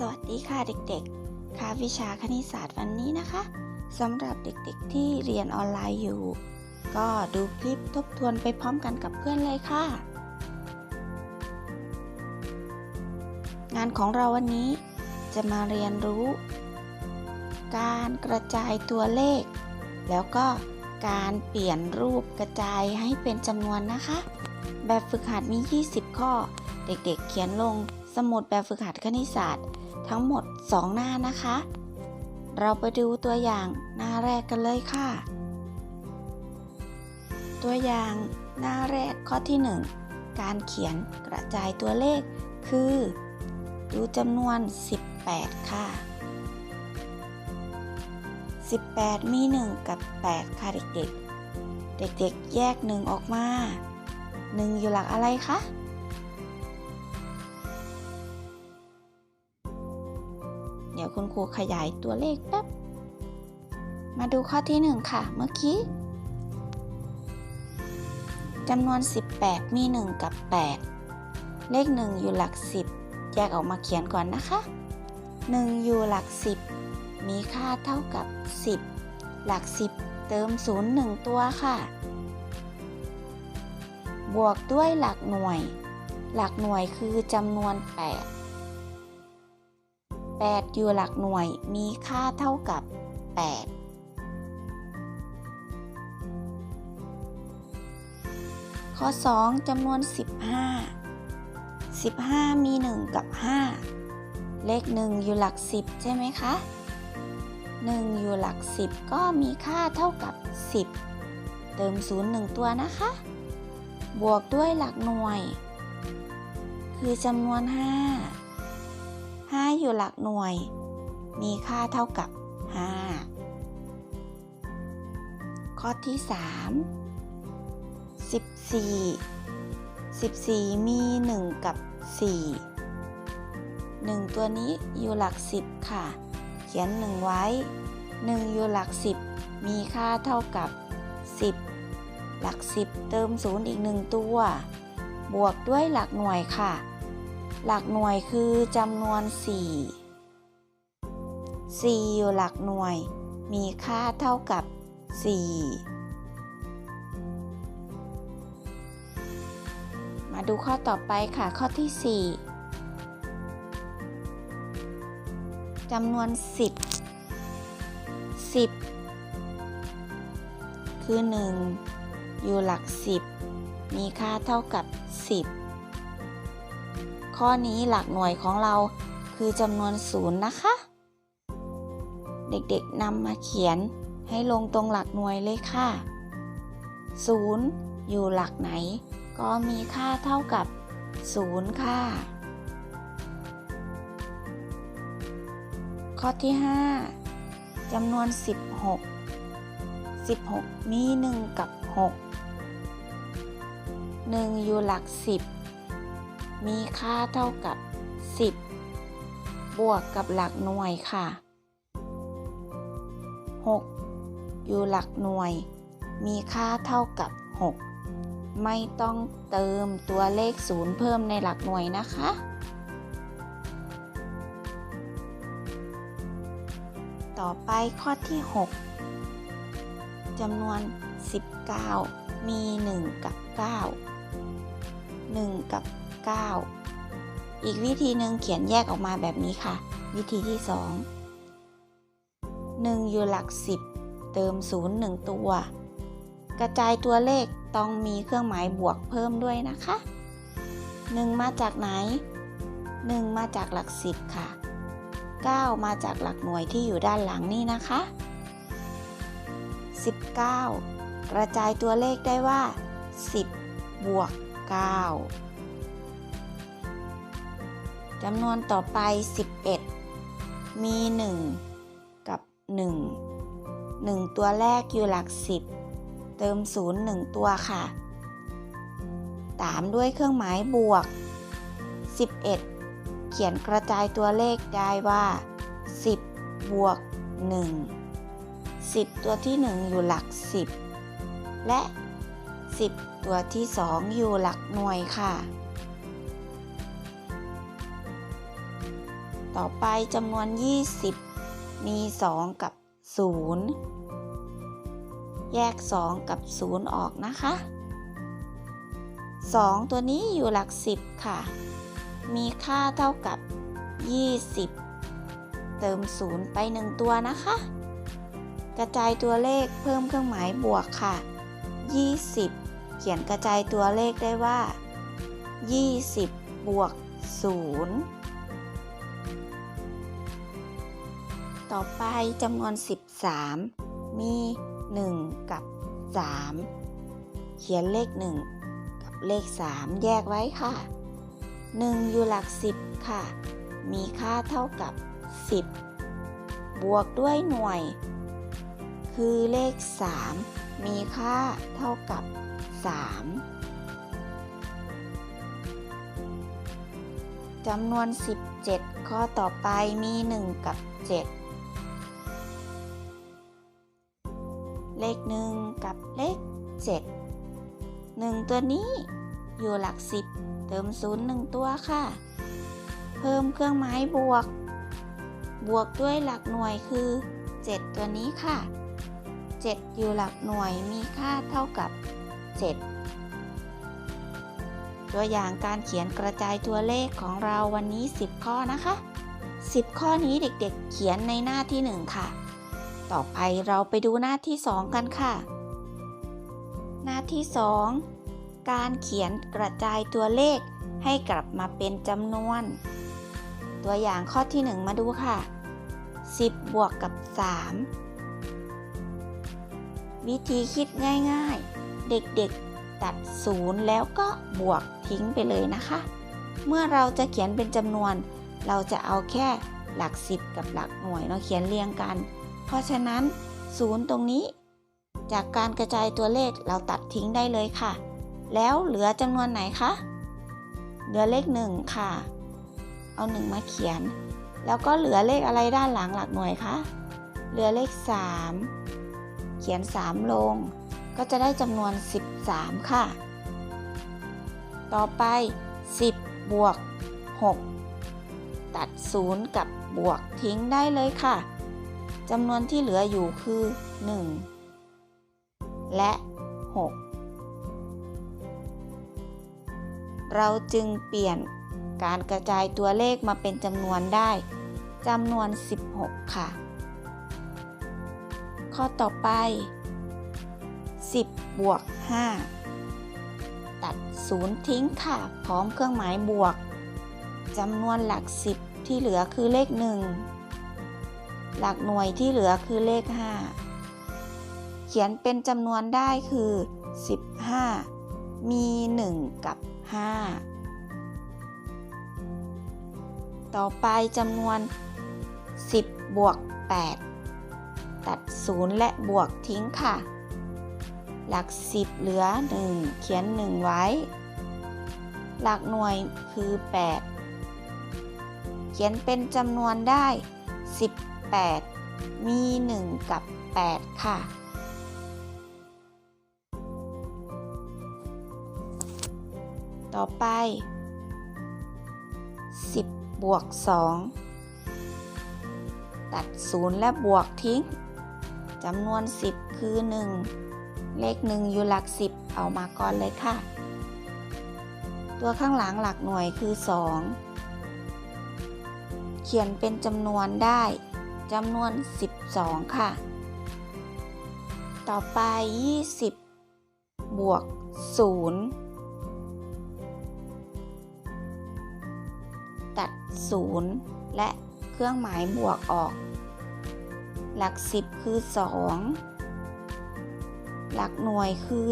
สวัสดีค่ะเด็กๆ ค่ะวิชาคณิตศาสตร์วันนี้นะคะสำหรับเด็กๆที่เรียนออนไลน์อยู่ ก็ดูคลิปทบทวนไปพร้อมกันกับเพื่อนเลยค่ะ งานของเราวันนี้จะมาเรียนรู้ การกระจายตัวเลข แล้วก็การเปลี่ยนรูปกระจายให้เป็นจำนวนนะคะ แบบฝึกหัดมี 20 ข้อ เด็กๆ เขียนลงสมุดแบบฝึกหัดคณิตศาสตร์ ทั้งหมด 2 หน้านะคะ เราไปดูตัวอย่างหน้าแรกกันเลยค่ะ ตัวอย่างหน้าแรกข้อที่ 1 การเขียนกระจายตัวเลข คือ ดูจำนวน 18 ค่ะ 18 มี 1 กับ 8 ค่ะเด็กๆ เด็กๆ แยก 1 ออกมา 1 อยู่หลักอะไรคะ คุณครูขยายตัวเลขแป๊บ มาดูข้อที่ 1 ค่ะ เมื่อกี้จำนวน 18 มี 1 กับ 8 เลข 1 อยู่หลัก 10 แยกออกมาเขียนก่อนนะคะ 1 อยู่หลัก 10 มีค่าเท่ากับ 10 หลัก 10 เติม 0 1 ตัวค่ะ บวกด้วยหลักหน่วย หลักหน่วยคือจำนวน 8 8 อยู่หลักหน่วยมีค่าเท่ากับ 8ข้อ 2จำนวน 15 15 มี 1 กับ 5 เลข 1 อยู่หลัก 10 ใช่ไหมคะ 1 อยู่หลัก 10 ก็มีค่าเท่ากับ 10 เติม 0 1 ตัวนะคะ บวกด้วยหลักหน่วย คือจำนวน 5 5 อยู่หลักหน่วย มีค่าเท่ากับ 5 ข้อที่ 3 14 14 มี 1 กับ 4 1 ตัวนี้อยู่หลัก 10 ค่ะ เขียน 1 ไว้ 1 อยู่หลัก 10 มีค่าเท่ากับ 10 หลัก 10 เติม 0 อีก 1 ตัว บวกด้วยหลักหน่วยค่ะ หลักหน่วยคือจำนวน 4 4 อยู่หลักหน่วย มีค่าเท่ากับ 4 มาดูข้อต่อไปค่ะข้อที่ 4จำนวน 10 10 คือ 1 อยู่หลัก 10 มีค่าเท่ากับ ข้อนี้หลักหน่วยของเราคือจำนวน0นย์นะคะ เด็กๆนำมาเขียนให้ลงตรงหลักหน่วยเลยค่ะ0อยู่หลักไหน ก็มีค่าเท่ากับ0ค่ะ ข้อที่ 5จำนวน 16 16 มี 1 กับ 6 1 อยู่หลัก 10 มีค่าเท่ากับ 10 บวกกับหลักหน่วยค่ะ 6 อยู่หลักหน่วย มีค่าเท่ากับ 6 ไม่ต้องเติมตัวเลขศูนย์เพิ่มในหลักหน่วยนะคะ ต่อไปข้อที่ 6จำนวน 19 มี 1 กับ 9 1 กับ 9 อีกวิธีหนึ่งเขียนแยกออกมาแบบนี้ค่ะ วิธีที่ 2 1 อยู่หลัก 10 เติม 0 1 ตัว กระจายตัวเลขต้องมีเครื่องหมายบวกเพิ่มด้วยนะคะ 1 มาจากไหน 1 มาจากหลัก 10 ค่ะ 9 มาจากหลักหน่วยที่อยู่ด้านหลังนี่นะคะ 19 กระจายตัวเลขได้ว่า 10 บวก 9 จำนวนต่อไป 11 มี 1 กับ 1 1 ตัวแรกอยู่หลัก 10 เติม 0 1 ตัวค่ะ ตามด้วยเครื่องหมายบวก 11 เขียนกระจายตัวเลขได้ว่า 10 บวก 1 10 ตัวที่ 1 อยู่หลัก 10 และ 10 ตัวที่ 2 อยู่หลักหน่วยค่ะ ต่อไปจำนวน 20 มี 2 กับ 0 แยก 2 กับ 0 ออกนะคะ 2 ตัวนี้อยู่หลัก 10 ค่ะ มีค่าเท่ากับ 20 เติม 0 ไป 1 ตัวนะคะ กระจายตัวเลขเพิ่มเครื่องหมายบวกค่ะ 20 เขียนกระจายตัวเลขได้ว่า 20 บวก 0 ต่อไปจำนวน 13 มี 1 กับ 3 เขียนเลข 1 กับเลข 3 แยกไว้ค่ะ 1 อยู่หลัก 10 ค่ะ มีค่าเท่ากับ 10 บวกด้วยหน่วย คือเลข 3 มีค่าเท่ากับ 3จำนวน 17 ข้อต่อไปมี 1 กับ 7 เลข1กับเลข 7 1 ตัวนี้อยู่หลัก 10 เติม0 1ตัวค่ะ เพิ่มเครื่องหมายบวก บวกด้วยหลักหน่วยคือ 7 ตัวนี้ค่ะ 7 อยู่หลักหน่วยมีค่าเท่ากับ 7 ตัวอย่างการเขียนกระจายตัวเลขของเราวันนี้ 10 ข้อนะคะ 10 ข้อนี้เด็กๆเขียนในหน้าที่ 1 ค่ะ ต่อไปเราไปดูหน้าที่ 2 กันค่ะ หน้าที่ 2 การเขียนกระจายตัวเลขให้กลับมาเป็นจำนวน ตัวอย่างข้อที่ 1 มาดูค่ะ 10 บวกกับ 3 วิธีคิดง่ายๆ เด็กๆตัดศูนย์แล้วก็บวกทิ้งไปเลยนะคะ เมื่อเราจะเขียนเป็นจำนวน เราจะเอาแค่หลัก 10 กับหลักหน่วยเนาะเขียนเรียงกัน เพราะฉะนั้นศูนย์ตรงนี้ จากการกระจายตัวเลขเราตัดทิ้งได้เลยค่ะ แล้วเหลือจำนวนไหนคะ เหลือเลข1ค่ะ เอา1มาเขียน แล้วก็เหลือเลขอะไรด้านหลังหลักหน่วยคะ เหลือเลข 3 เขียน 3 ลง ก็จะได้จำนวน 13 ค่ะ ต่อไป 10 บวก 6 ตัด 0 กับบวกทิ้งได้เลยค่ะ จำนวนที่เหลืออยู่คือ 1 และ 6 เราจึงเปลี่ยนการกระจายตัวเลขมาเป็นจำนวนได้จำนวน 16 ค่ะ ข้อต่อไป 10 บวก 5 ตัด0ทิ้งค่ะ พร้อมเครื่องหมายบวกจำนวนหลัก 10 ที่เหลือคือเลข 1 หลักหน่วยที่เหลือคือเลข 5 เขียนเป็นจำนวนได้คือ 15 มี 1 กับ 5 ต่อไปจำนวน 10 บวก 8 ตัด 0 และบวกทิ้งค่ะ หลัก 10 เหลือ 1 เขียน 1 ไว้ หลักหน่วยคือ 8 เขียนเป็นจำนวนได้ 8 มี 1 กับ 8 ค่ะ ต่อไป 10 บวก 2 ตัด 0 และบวกทิ้งจำนวน 10 คือ 1 เลข 1 อยู่หลัก 10 เอามาก่อนเลยค่ะ ตัวข้างหลังหลักหน่วยคือ 2 เขียนเป็นจำนวนได้ จำนวน 12 ค่ะ ต่อไป 20 บวก 0 ตัด 0 และเครื่องหมายบวกออก หลัก 10 คือ 2 หลักหน่วยคือ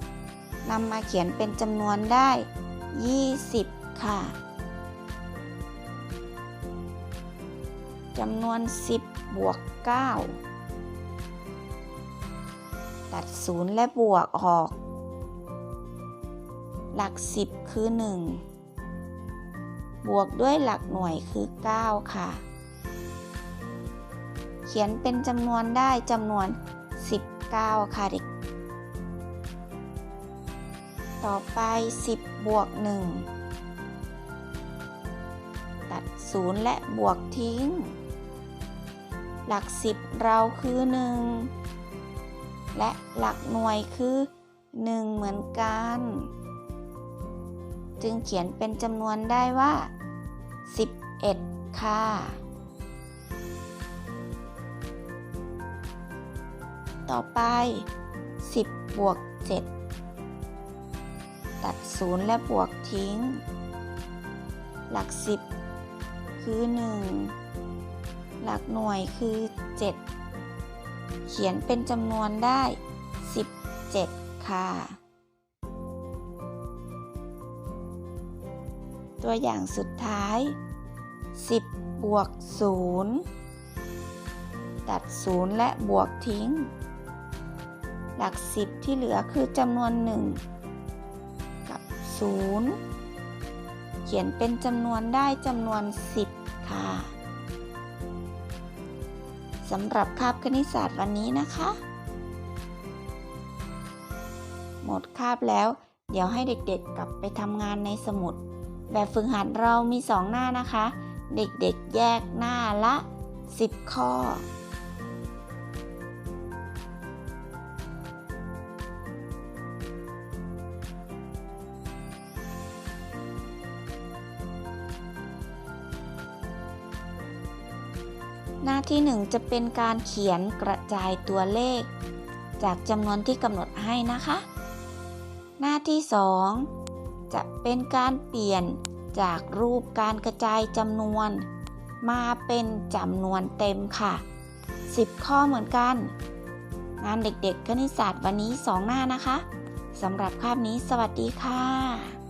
0นำมาเขียนเป็นจำนวนได้ 20 ค่ะ จำนวน 10 บวก 9 ตัด 0 และบวกออก หลัก 10 คือ 1 บวกด้วยหลักหน่วยคือ 9 ค่ะ เขียนเป็นจำนวนได้จำนวน 19 ค่ะเด็ก ต่อไป 10 บวก 1 ตัดศูนย์และบวกทิ้ง หลักสิบเราคือหนึ่งและหลักหน่วยคือหนึ่งเหมือนกัน จึงเขียนเป็นจำนวนได้ว่า 11 ค่ะ ต่อไป 10 บวก 7 ตัดศูนย์และบวกทิ้ง หลัก 10 คือ 1 หลักหน่วยคือ 7 เขียนเป็นจำนวนได้ 17 ค่ะ ตัวอย่างสุดท้าย 10 บวก 0 ตัด 0 และบวกทิ้ง หลัก 10 ที่เหลือคือจำนวน 1 กับ 0 เขียนเป็นจำนวนได้จำนวน 10 ค่ะ สำหรับคาบคณิตศาสตร์วันนี้นะคะ หมดคาบแล้ว เดี๋ยวให้เด็กๆกลับไปทำงานในสมุด แบบฝึกหัดเรามี 2 หน้านะคะ เด็กๆแยกหน้าละ 10 ข้อ ที่ 1 จะเป็นการเขียนกระจายตัวเลข จากจำนวนที่กำหนดให้นะคะ หน้าที่ 2 จะเป็นการเปลี่ยนจากรูปการกระจายจำนวน มาเป็นจำนวนเต็มค่ะ 10 ข้อเหมือนกัน งานเด็กๆคณิตศาสตร์วันนี้ 2 หน้านะคะสำหรับคาบนี้สวัสดีค่ะ